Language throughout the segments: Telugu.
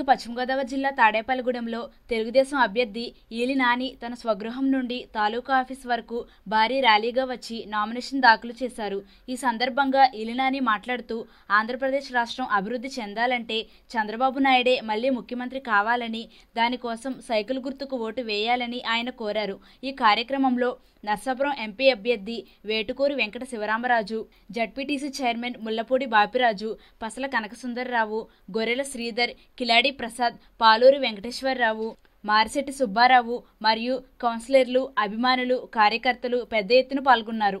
స్థానిక పశ్చిమ గోదావరి జిల్లా తాడేపల్లిగూడెంలో తెలుగుదేశం అభ్యర్థి ఈలి నాని తన స్వగృహం నుండి తాలూకా ఆఫీస్ వరకు భారీ ర్యాలీగా వచ్చి నామినేషన్ దాఖలు చేశారు. ఈ సందర్భంగా ఈలినాని మాట్లాడుతూ ఆంధ్రప్రదేశ్ రాష్ట్రం అభివృద్ధి చెందాలంటే చంద్రబాబు నాయుడే మళ్ళీ ముఖ్యమంత్రి కావాలని దానికోసం సైకిల్ గుర్తుకు ఓటు వేయాలని ఆయన కోరారు. ఈ కార్యక్రమంలో నర్సాపురం ఎంపీ అభ్యర్థి వేటుకూరు వెంకట శివరామరాజు జడ్పీటీసీ చైర్మన్ ముల్లపూడి బాపిరాజు పసల కనకసుందరరావు గొర్రెల శ్రీధర్ కిలాడి ప్రసాద్ పాలూరి వెంకటేశ్వరరావు మారిశెట్టి సుబ్బారావు మరియు కౌన్సిలర్లు అభిమానులు కార్యకర్తలు పెద్ద ఎత్తున పాల్గొన్నారు.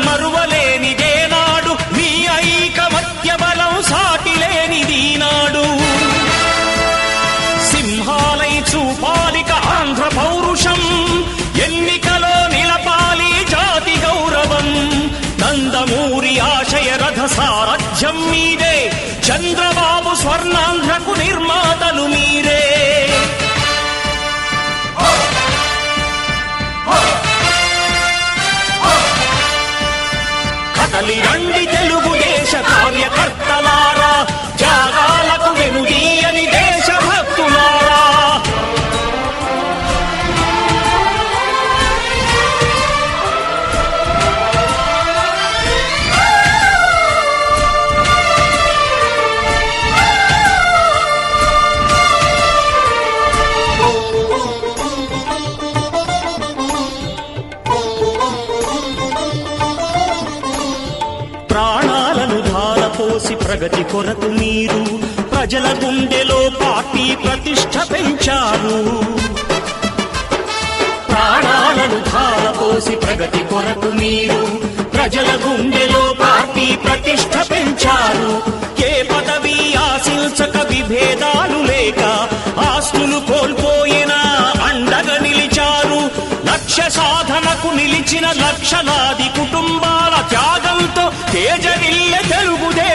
మీరే. చంద్రబాబు స్వర్ణాంధ్రకు నిర్మాతలు మీరే. కదలి రండి తెలుగుదేశ కార్యకర్తలారా. కొరకు మీరు. ప్రజల గుండెలో పార్టీ ప్రతిష్ట పెంచారు. ప్రాణాలను ధారపోసి ప్రగతి కొరకు మీరు. ప్రజల గుండెలో పార్టీ ప్రతిష్ట పెంచారు. ఏ పదవి ఆశించక విభేదాలు లేక ఆస్తులు కోల్పోయినా అండగా నిలిచారు. లక్ష్య సాధనకు నిలిచిన లక్షలాది కుటుంబాల త్యాగంతో తేజరిల్లె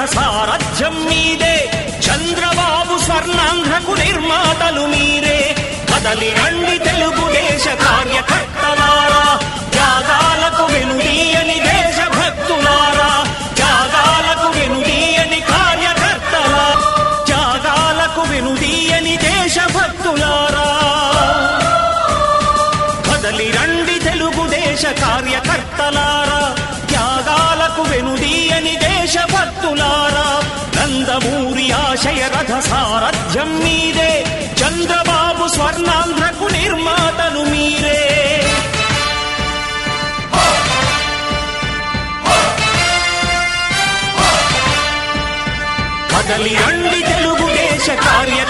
ఆశయ సారథ్యం మీదే. చంద్రబాబు స్వర్ణాంధ్రకు నిర్మాతలు మీరే. కదలి రండి తెలుగుదేశ కార్యకర్తలారా. త్యాగాలకు వెనుదీయని దేశభక్తులారా. త్యాగాలకు వెనుదీయని కార్యకర్తలా త్యాగాలకు వెనుదీయని దేశభక్తులారా. కదలి రండి తెలుగుదేశ కార్యకర్తలారా. దేశభక్తులారా నందమూరి ఆశయ రథ సారథ్యం మీదే చంద్రబాబు స్వర్ణాంధ్రకు నిర్మాతలు మీరే. కదలి రండి తెలుగుదేశ కార్యకర్తలారా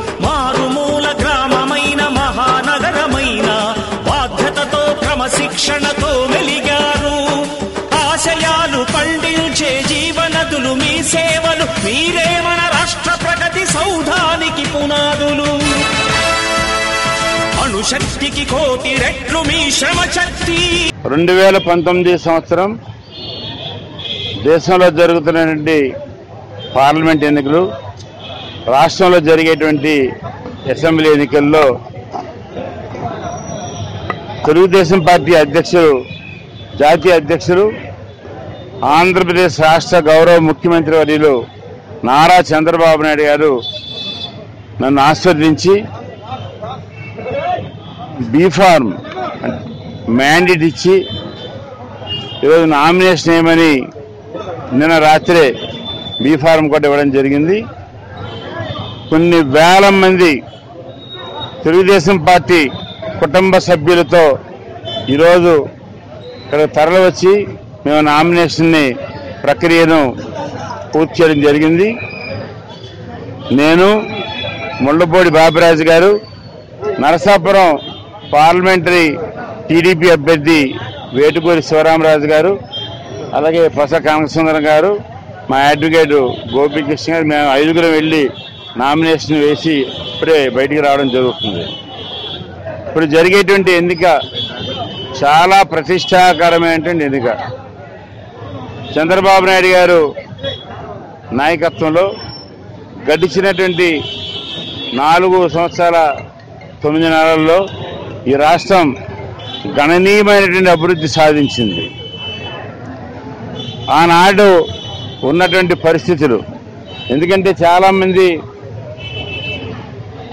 కోటి రెట్లు మీ శ్రమ శక్తి. రెండు వేల పంతొమ్మిది సంవత్సరం దేశంలో జరుగుతున్నటువంటి పార్లమెంట్ ఎన్నికలు రాష్ట్రంలో జరిగేటువంటి అసెంబ్లీ ఎన్నికల్లో తెలుగుదేశం పార్టీ అధ్యక్షులు జాతీయ అధ్యక్షులు ఆంధ్రప్రదేశ్ రాష్ట్ర గౌరవ ముఖ్యమంత్రి వర్యులు నారా చంద్రబాబు నాయుడు గారు నన్ను ఆస్వాదించి బీఫార్మ్ మ్యాండేట్ ఇచ్చి ఈరోజు నామినేషన్ ఏమని నిన్న రాత్రే బీఫారం కూడా ఇవ్వడం జరిగింది. కొన్ని వేల మంది తెలుగుదేశం పార్టీ కుటుంబ సభ్యులతో ఈరోజు ఇక్కడ తరలివచ్చి మేము నామినేషన్ని ప్రక్రియను పూర్తి చేయడం జరిగింది. నేను ముళ్ళపూడి బాబిరాజు గారు నరసాపురం పార్లమెంటరీ టీడీపీ అభ్యర్థి వేటుకూరి శివరామరాజు గారు అలాగే పస కామసుందరం గారు మా అడ్వకేట్ గోపికృష్ణ గారు మేము ఐదుగురం వెళ్ళి నామినేషన్ వేసి ఇప్పుడే బయటికి రావడం జరుగుతుంది. ఇప్పుడు జరిగేటువంటి ఎన్నిక చాలా ప్రతిష్టాకరమైనటువంటి ఎన్నిక. చంద్రబాబు నాయుడు గారు నాయకత్వంలో గడిచినటువంటి నాలుగు సంవత్సరాల తొమ్మిది నెలల్లో ఈ రాష్ట్రం గణనీయమైనటువంటి అభివృద్ధి సాధించింది. ఆనాడు ఉన్నటువంటి పరిస్థితులు. ఎందుకంటే చాలామంది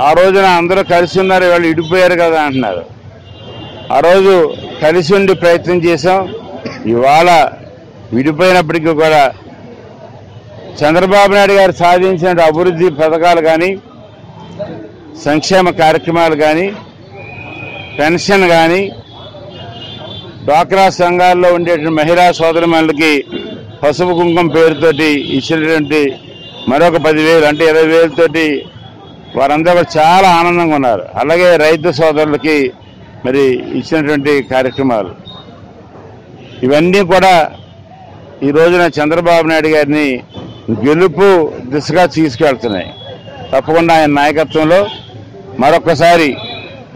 ఆ రోజున అందరూ కలిసి ఉన్నారు వాళ్ళు ఇడిపోయారు కదా అంటున్నారు. ఆ రోజు కలిసి ఉండి ప్రయత్నం చేశాం. ఇవాళ విడిపోయినప్పటికీ కూడా చంద్రబాబు నాయుడు గారు సాధించిన అభివృద్ధి పథకాలు కానీ సంక్షేమ కార్యక్రమాలు కానీ పెన్షన్ కానీ డ్వాక్రా సంఘాల్లో ఉండేటువంటి మహిళా సోదరిమణులకి పసుపు కుంకుమ పేరుతోటి ఇచ్చినటువంటి మరొక పదివేలు అంటే ఇరవై వేలతోటి వారందరూ చాలా ఆనందంగా ఉన్నారు. అలాగే రైతు సోదరులకి మరి ఇచ్చినటువంటి కార్యక్రమాలు. ఇవన్నీ కూడా ఈ రోజున చంద్రబాబు నాయుడు గారిని గెలుపు దిశగా తీసుకెళ్తున్నాయి. తప్పకుండా ఆయన నాయకత్వంలో మరొకసారి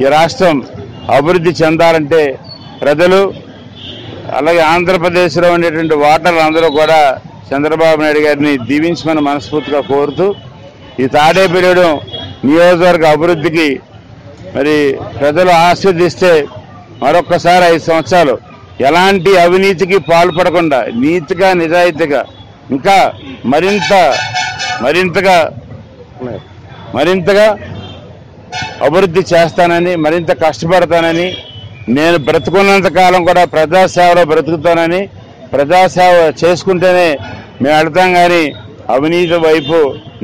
ఈ రాష్ట్రం అభివృద్ధి చెందాలంటే ప్రజలు అలాగే ఆంధ్రప్రదేశ్లో ఉండేటువంటి ఓటర్లందరూ కూడా చంద్రబాబు నాయుడు గారిని దీవించమని మనస్ఫూర్తిగా కోరుతూ ఈ తాడేపల్లిగూడెం నియోజకవర్గ అభివృద్ధికి మరి ప్రజలు ఆస్వాదిస్తే మరొక్కసారి ఐదు సంవత్సరాలు ఎలాంటి అవినీతికి పాల్పడకుండా నీతిగా నిజాయితీగా ఇంకా మరింత మరింతగా మరింతగా అభివృద్ధి చేస్తానని మరింత కష్టపడతానని నేను బ్రతుకున్నంత కాలం కూడా ప్రజాసేవలో బ్రతుకుతానని ప్రజాసేవ చేసుకుంటేనే మేము వెళ్తాం కానీ అవినీతి వైపు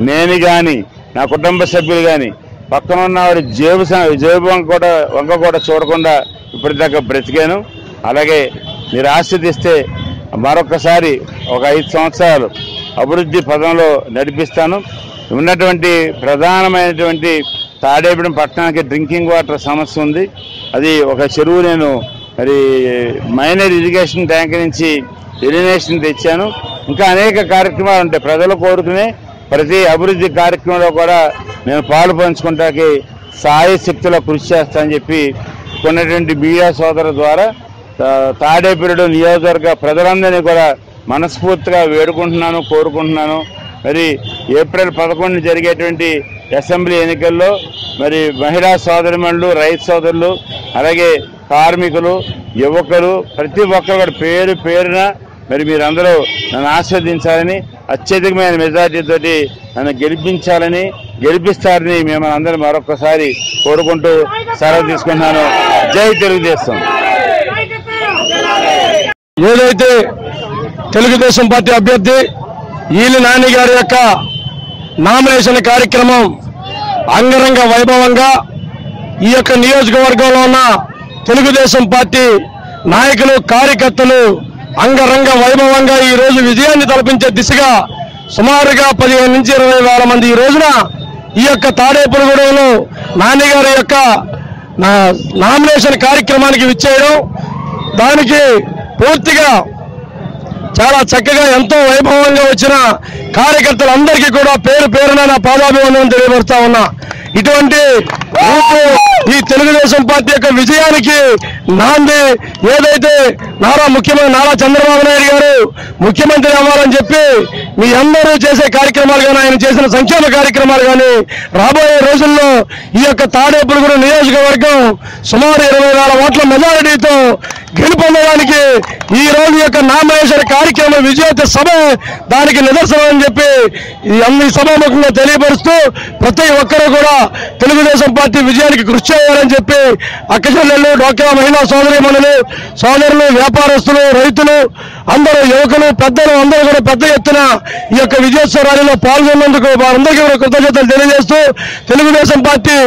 నేను కానీ నా కుటుంబ సభ్యులు కానీ పక్కన ఉన్న వారి జేబు జేబు వంక కూడా వంక కూడా చూడకుండా ఇప్పటిదాకా బ్రతికాను. అలాగే మీరు ఆస్వాదిస్తే మరొకసారి ఒక ఐదు సంవత్సరాలు అభివృద్ధి పదంలో నడిపిస్తాను. ఉన్నటువంటి ప్రధానమైనటువంటి తాడేపడం పట్టణానికి డ్రింకింగ్ వాటర్ సమస్య ఉంది. అది ఒక చెరువు నేను మరి మైనర్ ఇరిగేషన్ ట్యాంక్ నుంచి ఇరిగేషన్ తెచ్చాను. ఇంకా అనేక కార్యక్రమాలు ఉంటాయి. ప్రజలు కోరుకునే ప్రతి అభివృద్ధి కార్యక్రమంలో కూడా నేను పాలు పంచుకుంటాకి సాయ శక్తిలో కృషి చేస్తానని చెప్పి కొన్నటువంటి మీడియా సోదరుల ద్వారా తా- నియోజకవర్గ ప్రజలందరినీ కూడా మనస్ఫూర్తిగా వేడుకుంటున్నాను కోరుకుంటున్నాను. మరి ఏప్రిల్ పదకొండు జరిగేటువంటి అసెంబ్లీ ఎన్నికల్లో మరి మహిళా సోదరిమణులు రైతు సోదరులు అలాగే కార్మికులు యువకులు ప్రతి ఒక్కరు కూడా పేరు పేరున మరి మీరందరూ నన్ను ఆస్వాదించాలని అత్యధికమైన మెజార్టీతోటి నన్ను గెలిపించాలని గెలిపిస్తారని మిమ్మల్ని అందరూ మరొకసారి కోరుకుంటూ సెలవు తీసుకుంటున్నాను. జై తెలుగుదేశం. ఏదైతే తెలుగుదేశం పార్టీ అభ్యర్థి ఈలి నాని గారి యొక్క నామినేషన్ కార్యక్రమం అంగరంగ వైభవంగా ఈ యొక్క నియోజకవర్గంలో ఉన్న తెలుగుదేశం పార్టీ నాయకులు కార్యకర్తలు అంగరంగ వైభవంగా ఈ రోజు విజయాన్ని తలపించే దిశగా సుమారుగా పదిహేను నుంచి ఇరవై వేల మంది ఈ రోజున ఈ యొక్క తాడేపురగూడెంలో నాన్నగారి యొక్క నా నామినేషన్ కార్యక్రమానికి విచ్చేయడం దానికి పూర్తిగా చాలా చక్కగా ఎంతో వైభవంగా వచ్చిన కార్యకర్తలందరికీ కూడా పేరు పేరున నా పాదాభివందనం తెలియపరుస్తా ఉన్నా. ఇటువంటి ఈ తెలుగుదేశం పార్టీ యొక్క విజయానికి నాంది ఏదైతే నారా ముఖ్యమంత్రి నారా చంద్రబాబు నాయుడు గారు ముఖ్యమంత్రి అవ్వాలని చెప్పి మీ అందరూ చేసే కార్యక్రమాలు కానీ ఆయన చేసిన సంక్షేమ కార్యక్రమాలు కానీ రాబోయే రోజుల్లో ఈ యొక్క తాడేపురుగురు నియోజకవర్గం సుమారు ఇరవై వేల ఓట్ల మెజారిటీతో గెలుపొందడానికి ఈ రోజు యొక్క నామినేషన్ కార్యక్రమం విజేత సభ దానికి నిదర్శనం అని చెప్పి ఈ అన్ని సభాముఖంగా తెలియపరుస్తూ ప్రతి ఒక్కరూ కూడా తెలుగుదేశం పార్టీ విజయానికి కృషి చేయాలని చెప్పి అక్కచెల్లెళ్ళు డోక్రా మహిళా సోదరిమణులు సోదరులు వ్యాపారస్తులు రైతులు అందరూ యువకులు పెద్దలు అందరూ కూడా పెద్ద ఎత్తున ఈ యొక్క విజయోత్సవ ర్యాలీలో పాల్గొన్నందుకు వారందరికీ కూడా కృతజ్ఞతలు తెలియజేస్తూ తెలుగుదేశం పార్టీ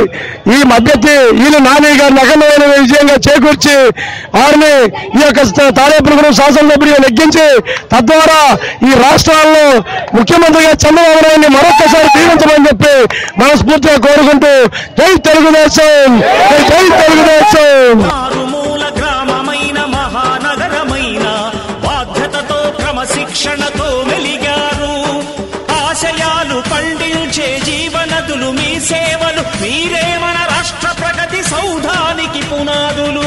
ఈ మద్దతు ఈయన నాని గారిని అఖండమైన విజయంగా చేకూర్చి వారిని ఈ యొక్క తాడేపురం శాసనసభ్యుడిగా నెగ్గించి తద్వారా ఈ రాష్ట్రాల్లో ముఖ్యమంత్రిగా చంద్రబాబు నాయుడిని మరొక్కసారి తీరించమని చెప్పి మనస్ఫూర్తిగా కోరుకుంటూ జై తెలుగుదేశం! జై తెలుగుదేశం మారుమూల గ్రామమైన మహానగరమైన బాధ్యతతో క్రమశిక్షణతో మెలిగారు. ఆశయాలు పండించే జీవనదులు మీ సేవలు మీరే మన రాష్ట్ర ప్రగతి సౌధానికి పునాదులు.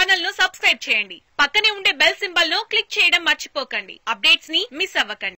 ఛానల్ను సబ్స్క్రైబ్ చేయండి. పక్కనే ఉండే బెల్ సింబల్ను క్లిక్ చేయడం మర్చిపోకండి. అప్డేట్స్ని మిస్ అవ్వకండి.